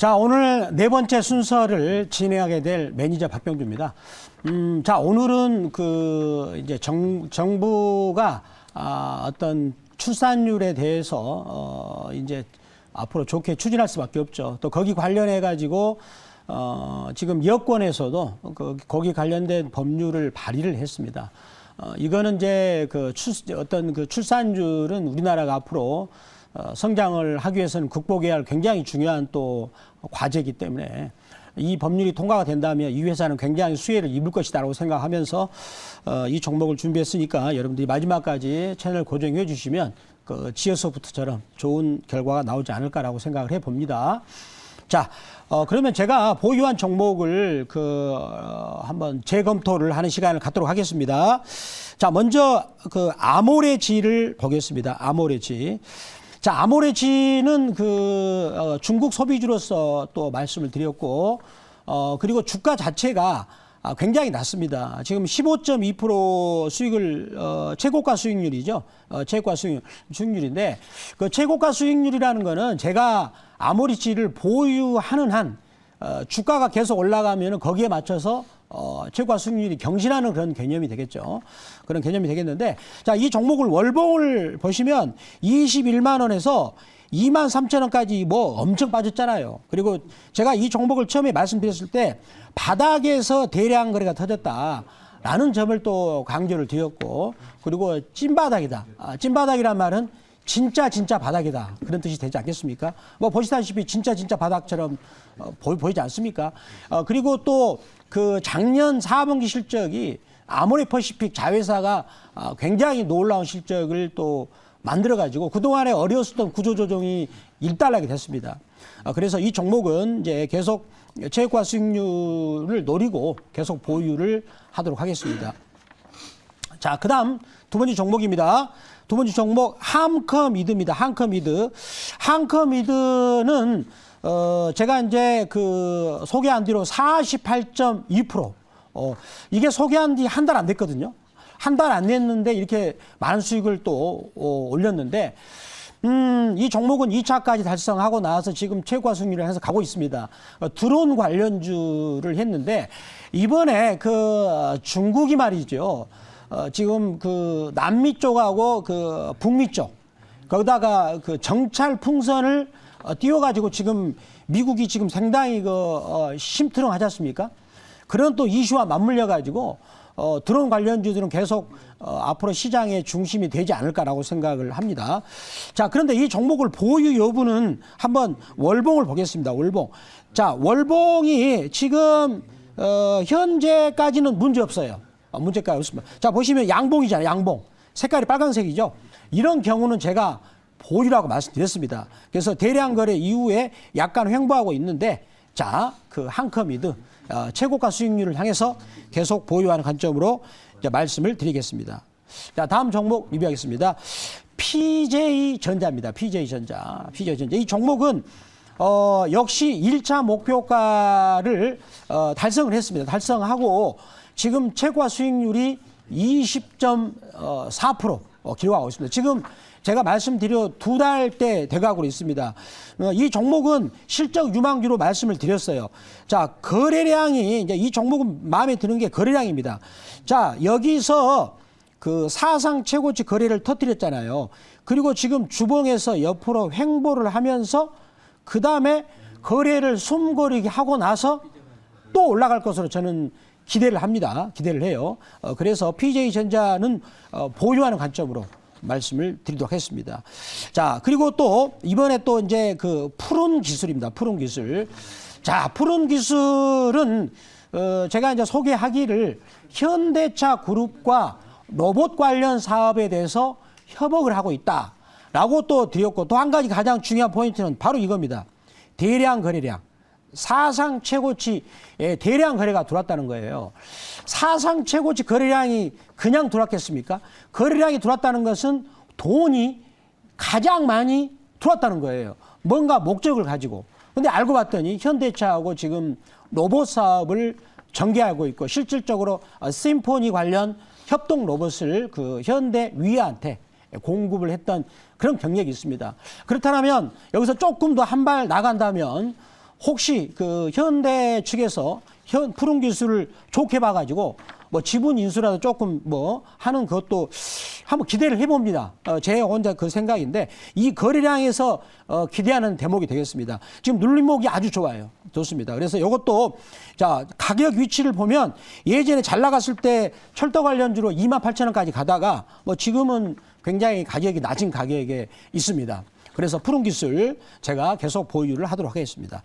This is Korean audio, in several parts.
자, 오늘 네 번째 순서를 진행하게 될 매니저 박병주입니다. 음, 자, 오늘은 그 이제 정, 정부가 아, 어떤 출산율에 대해서 어, 이제 앞으로 좋게 추진할 수밖에 없죠. 또 거기 관련해 가지고 어, 지금 여권에서도 그, 거기 관련된 법률을 발의를 했습니다. 어, 이거는 이제 그 출, 어떤 그 출산율은 우리나라가 앞으로 어, 성장을 하기 위해서는 극복해야 할 굉장히 중요한 또 과제이기 때문에 이 법률이 통과가 된다면 이 회사는 굉장히 수혜를 입을 것이다라고 생각하면서 어, 이 종목을 준비했으니까 여러분들이 마지막까지 채널 고정해 주시면 그 지어서부터처럼 좋은 결과가 나오지 않을까라고 생각을 해 봅니다. 자, 어, 그러면 제가 보유한 종목을 그, 어, 한번 재검토를 하는 시간을 갖도록 하겠습니다. 자, 먼저 그 아모레지를 보겠습니다. 아모레지. 자, 아모레지는 그, 어, 중국 소비주로서 또 말씀을 드렸고, 어, 그리고 주가 자체가 아, 굉장히 낮습니다. 지금 15.2% 수익을 어, 최고가 수익률이죠. 어, 최고가 수익, 수익률인데 그 최고가 수익률이라는 거는 제가 아모리치를 보유하는 한 어, 주가가 계속 올라가면 거기에 맞춰서 어, 최고가 수익률이 경신하는 그런 개념이 되겠죠. 그런 개념이 되겠는데 자, 이 종목을 월봉을 보시면 21만 원에서 2만 3천 원까지 뭐 엄청 빠졌잖아요. 그리고 제가 이 종목을 처음에 말씀드렸을 때 바닥에서 대량 거래가 터졌다. 라는 점을 또 강조를 드렸고 그리고 찐바닥이다. 아, 찐바닥이란 말은 진짜 진짜 바닥이다. 그런 뜻이 되지 않겠습니까? 뭐 보시다시피 진짜 진짜 바닥처럼 어, 보이, 보이지 않습니까? 어, 그리고 또 그 작년 4분기 실적이 아모레 퍼시픽 자회사가 아, 굉장히 놀라운 실적을 또 만들어 가지고 그동안에 어려웠던 구조 조정이 일단락이 됐습니다. 아, 그래서 이 종목은 이제 계속 최고가 수익률을 노리고 계속 보유를 하도록 하겠습니다. 자, 그 다음 두 번째 종목입니다. 두 번째 종목 함커미드입니다. 함커미드. 함커미드는 어, 제가 이제 그 소개한 뒤로 48.2% 어, 이게 소개한 뒤 한 달 안 됐거든요. 한 달 안 됐는데 이렇게 많은 수익을 또 어, 올렸는데 음, 이 종목은 2차까지 달성하고 나서 지금 최고가 수익률을 해서 가고 있습니다. 어, 드론 관련주를 했는데 이번에 그 중국이 말이죠. 어, 지금 그 남미 쪽하고 그 북미 쪽 거기다가 그 정찰 풍선을 어, 띄워가지고 지금 미국이 지금 상당히 그 어, 심트렁하지 않습니까? 그런 또 이슈와 맞물려 가지고 어, 드론 관련주들은 계속 어, 앞으로 시장의 중심이 되지 않을까라고 생각을 합니다. 자, 그런데 이 종목을 보유 여부는 한번 월봉을 보겠습니다. 월봉. 자, 월봉이 지금 어, 현재까지는 문제 없어요. 어, 문제가 없습니다. 자, 보시면 양봉이잖아요. 양봉. 색깔이 빨간색이죠. 이런 경우는 제가 보유라고 말씀드렸습니다. 그래서 대량 거래 이후에 약간 횡보하고 있는데 자, 그 한커미드 어, 최고가 수익률을 향해서 계속 보유하는 관점으로 말씀을 드리겠습니다. 자, 다음 종목 리뷰하겠습니다. PJ 전자입니다. PJ 전자. PJ 전자. 이 종목은 어, 역시 1차 목표가를 어, 달성을 했습니다. 달성하고 지금 최고가 수익률이 20.4% 어, 기록하고 있습니다. 지금 제가 말씀드려 두 달때 돼가고 있습니다. 어, 이 종목은 실적 유망주로 말씀을 드렸어요. 자, 거래량이 이제 이 종목은 마음에 드는 게 거래량입니다. 자, 여기서 그 사상 최고치 거래를 터뜨렸잖아요. 그리고 지금 주봉에서 옆으로 횡보를 하면서 그 다음에 거래를 숨고르게 하고 나서 또 올라갈 것으로 저는 기대를 합니다. 기대를 해요. 어, 그래서 PJ전자는 어, 보유하는 관점으로 말씀을 드리도록 하겠습니다. 자, 그리고 또 이번에 또 이제 그 푸른 기술입니다. 푸른 기술. 자, 푸른 기술은 어, 제가 이제 소개하기를 현대차 그룹과 로봇 관련 사업에 대해서 협업을 하고 있다. 라고 또 드렸고 또 한 가지 가장 중요한 포인트는 바로 이겁니다. 대량 거래량. 사상 최고치 의 대량 거래가 들어왔다는 거예요. 사상 최고치 거래량이 그냥 들어왔겠습니까? 거래량이 들어왔다는 것은 돈이 가장 많이 들어왔다는 거예요. 뭔가 목적을 가지고. 근데 알고 봤더니 현대차하고 지금 로봇 사업을 전개하고 있고 실질적으로 어, 심포니 관련 협동 로봇을 그 현대 위아한테 공급을 했던 그런 경력이 있습니다. 그렇다면 여기서 조금 더 한 발 나간다면 혹시 그 현대 측에서 현 푸른 기술을 좋게 봐가지고 뭐 지분 인수라도 조금 뭐 하는 것도 한번 기대를 해봅니다. 어, 제 혼자 그 생각인데 이 거래량에서 어, 기대하는 대목이 되겠습니다. 지금 눌림목이 아주 좋아요. 좋습니다. 그래서 이것도 자 가격 위치를 보면 예전에 잘 나갔을 때 철도 관련주로 2만 8천 원까지 가다가 뭐 지금은 굉장히 가격이 낮은 가격에 있습니다. 그래서 푸른 기술 제가 계속 보유를 하도록 하겠습니다.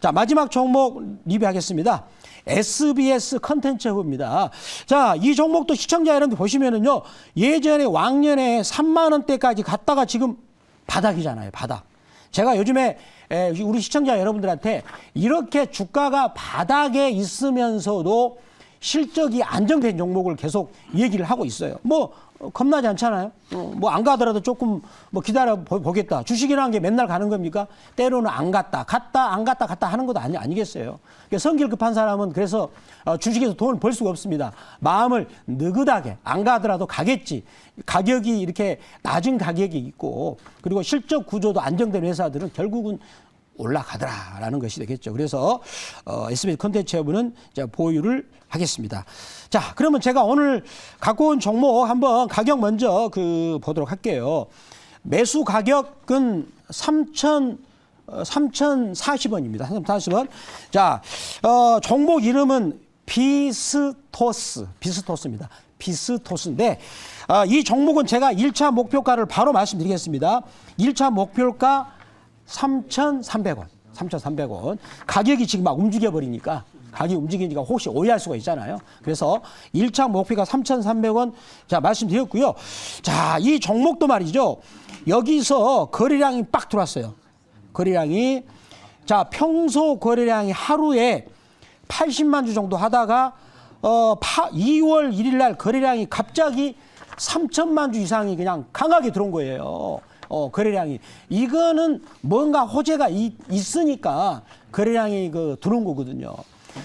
자, 마지막 종목 리뷰하겠습니다. SBS 컨텐츠 허브입니다. 자, 이 종목도 시청자 여러분들 보시면은요. 예전에 왕년에 3만 원대까지 갔다가 지금 바닥이잖아요. 바닥. 제가 요즘에 에, 우리 시청자 여러분들한테 이렇게 주가가 바닥에 있으면서도 실적이 안정된 종목을 계속 얘기를 하고 있어요. 뭐 어, 겁나지 않잖아요. 어, 뭐안 가더라도 조금 뭐 기다려 보- 보겠다. 주식이라는 게 맨날 가는 겁니까? 때로는 안 갔다, 갔다, 안 갔다, 갔다 하는 것도 아니, 아니겠어요. 그러니까 성질 급한 사람은 그래서 어, 주식에서 돈을 벌 수가 없습니다. 마음을 느긋하게 안 가더라도 가겠지. 가격이 이렇게 낮은 가격이 있고 그리고 실적 구조도 안정된 회사들은 결국은 올라가더라라는 것이 되겠죠. 그래서 어, SBS 컨텐츠 여부는 보유를 하겠습니다. 자, 그러면 제가 오늘 갖고 온 종목 한번 가격 먼저 그 보도록 할게요. 매수 가격은 3천 어, 3,040원입니다. 3,040원. 자, 어, 종목 이름은 비스토스, 비스토스입니다. 비스토스인데, 아, 이 종목은 제가 1차 목표가를 바로 말씀드리겠습니다. 1차 목표가 3,300원. 3,300원. 가격이 지금 막 움직여 버리니까 가격이 움직이니까 혹시 오해할 수가 있잖아요. 그래서 1차 목표가 3,300원. 자, 말씀드렸고요. 자, 이 종목도 말이죠. 여기서 거래량이 빡 들어왔어요. 거래량이 자, 평소 거래량이 하루에 80만 주 정도 하다가 어, 파, 2월 1일 날 거래량이 갑자기 3천만 주 이상이 그냥 강하게 들어온 거예요. 어, 거래량이. 이거는 뭔가 호재가 있, 있으니까 거래량이 그 들어온 거거든요.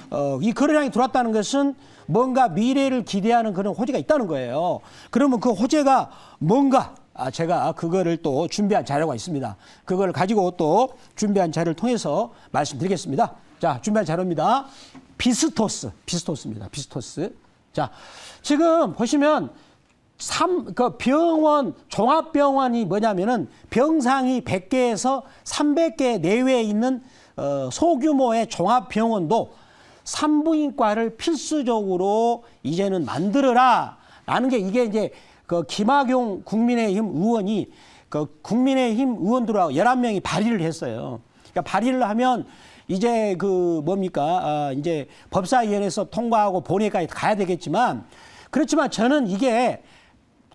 어, 이 거래량이 들어왔다는 것은 뭔가 미래를 기대하는 그런 호재가 있다는 거예요. 그러면 그 호재가 뭔가 아, 제가 그거를 또 준비한 자료가 있습니다. 그걸 가지고 또 준비한 자료를 통해서 말씀드리겠습니다. 자, 준비한 자료입니다. 비스토스, 비스토스입니다. 비스토스. 자, 지금 보시면 삼, 그 병원, 종합병원이 뭐냐면은 병상이 100개에서 300개 내외에 있는 어, 소규모의 종합병원도 산부인과를 필수적으로 이제는 만들어라. 라는 게 이게 이제 그 김학용 국민의힘 의원이 그 국민의힘 의원들하고 11명이 발의를 했어요. 그러니까 발의를 하면 이제 그 뭡니까? 아, 이제 법사위원회에서 통과하고 본회의까지 가야 되겠지만 그렇지만 저는 이게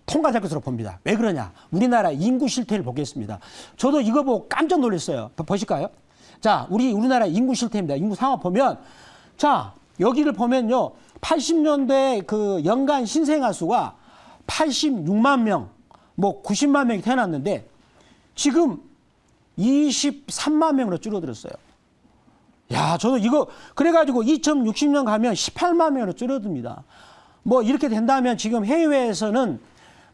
통과될 것으로 봅니다. 왜 그러냐? 우리나라 인구 실태를 보겠습니다. 저도 이거 보고 깜짝 놀랐어요. 보- 보실까요? 자, 우리 우리나라 인구 실태입니다. 인구 상황 보면 자, 여기를 보면요. 80년대 그 연간 신생아 수가 86만 명, 뭐 90만 명이 태어났는데 지금 23만 명으로 줄어들었어요. 야, 저도 이거 그래가지고 2060년 가면 18만 명으로 줄어듭니다. 뭐 이렇게 된다면 지금 해외에서는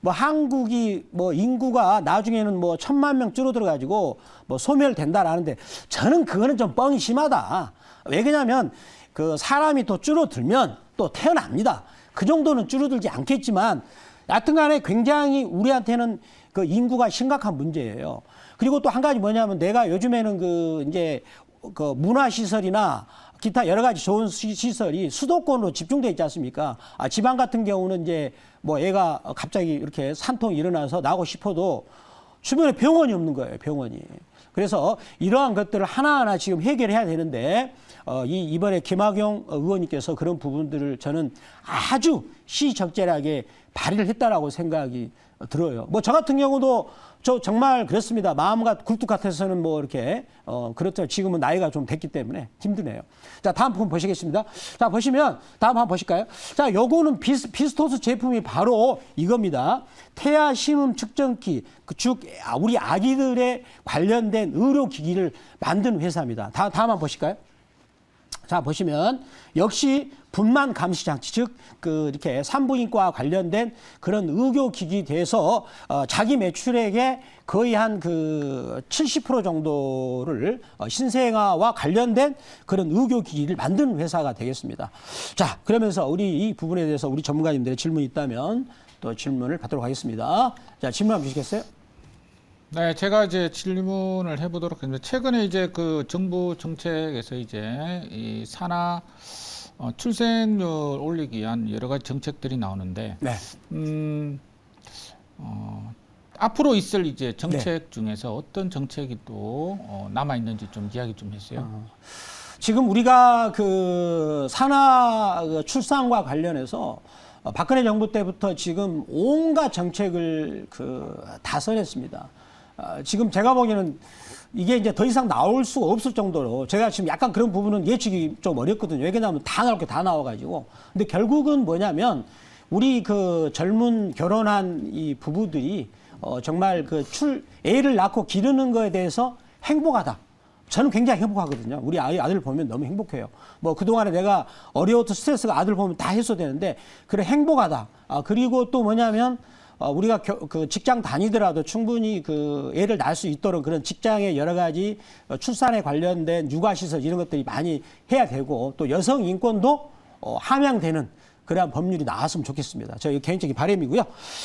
뭐 한국이 뭐 인구가 나중에는 뭐 천만 명 줄어들어 가지고 뭐 소멸된다라는데 저는 그거는 좀 뻥이 심하다. 왜 그러냐면 그 사람이 또 줄어들면 또 태어납니다. 그 정도는 줄어들지 않겠지만 여하튼간에 굉장히 우리한테는 그 인구가 심각한 문제예요. 그리고 또 한 가지 뭐냐면 내가 요즘에는 그 이제 그 문화 시설이나 기타 여러 가지 좋은 시- 시설이 수도권으로 집중돼 있지 않습니까? 아, 지방 같은 경우는 이제 뭐 애가 갑자기 이렇게 산통이 일어나서 나고 싶어도 주변에 병원이 없는 거예요, 병원이. 그래서 이러한 것들을 하나하나 지금 해결해야 되는데 어, 이 이번에 김학용 의원님께서 그런 부분들을 저는 아주 시적절하게 발의를 했다라고 생각이 들어요. 뭐 저 같은 경우도 저 정말 그렇습니다. 마음과 굴뚝 같아서는 뭐 이렇게 어 그렇죠. 지금은 나이가 좀 됐기 때문에 힘드네요. 자 다음 부분 보시겠습니다. 자 보시면 다음 한번 보실까요? 자 요거는 비스, 비스토스 제품이 바로 이겁니다. 태아 심음 측정기 그즉 우리 아기들의 관련된 의료 기기를 만든 회사입니다. 다 다음 한번 보실까요? 자 보시면 역시 분만 감시 장치 즉 그 이렇게 산부인과 관련된 그런 의료 기기 대해서 어, 자기 매출액의 거의 한 그 70% 정도를 어, 신생아와 관련된 그런 의료 기기를 만드는 회사가 되겠습니다. 자 그러면서 우리 이 부분에 대해서 우리 전문가님들의 질문이 있다면 또 질문을 받도록 하겠습니다. 자 질문 한번 주시겠어요? 네, 제가 이제 질문을 해보도록 하겠습니다. 최근에 이제 그 정부 정책에서 이제 이 산하 어, 출생률 올리기 위한 여러 가지 정책들이 나오는데, 네. 음, 어, 앞으로 있을 이제 정책 중에서 어떤 정책이 또 어, 남아 있는지 좀 이야기 좀 해주세요. 지금 우리가 그 산하 그 출산과 관련해서 어, 박근혜 정부 때부터 지금 온갖 정책을 그 다선했습니다. 아, 지금 제가 보기에는 이게 이제 더 이상 나올 수가 없을 정도로 제가 지금 약간 그런 부분은 예측이 좀 어렵거든요. 왜냐하면 다 나올 게 다 나와가지고. 근데 결국은 뭐냐면 우리 그 젊은 결혼한 이 부부들이 어, 정말 그 출, 애를 낳고 기르는 거에 대해서 행복하다. 저는 굉장히 행복하거든요. 우리 아이 아들 보면 너무 행복해요. 뭐 그동안에 내가 어려웠던 스트레스가 아들 보면 다 해소되는데 그래 행복하다. 아 그리고 또 뭐냐면 어, 우리가 겨, 그 직장 다니더라도 충분히 그 애를 낳을 수 있도록 그런 직장의 여러 가지 어, 출산에 관련된 육아시설 이런 것들이 많이 해야 되고 또 여성 인권도 어, 함양되는 그러한 법률이 나왔으면 좋겠습니다. 저희 개인적인 바람이고요.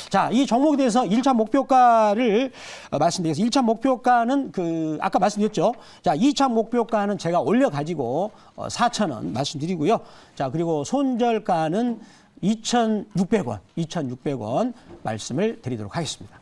자, 이 종목에 대해서 1차 목표가를 어, 말씀드리겠습니다. 1차 목표가는 그 아까 말씀드렸죠. 자, 2차 목표가는 제가 올려 가지고 어, 4,000원 말씀드리고요. 자, 그리고 손절가는 2,600원, 2,600원 말씀을 드리도록 하겠습니다.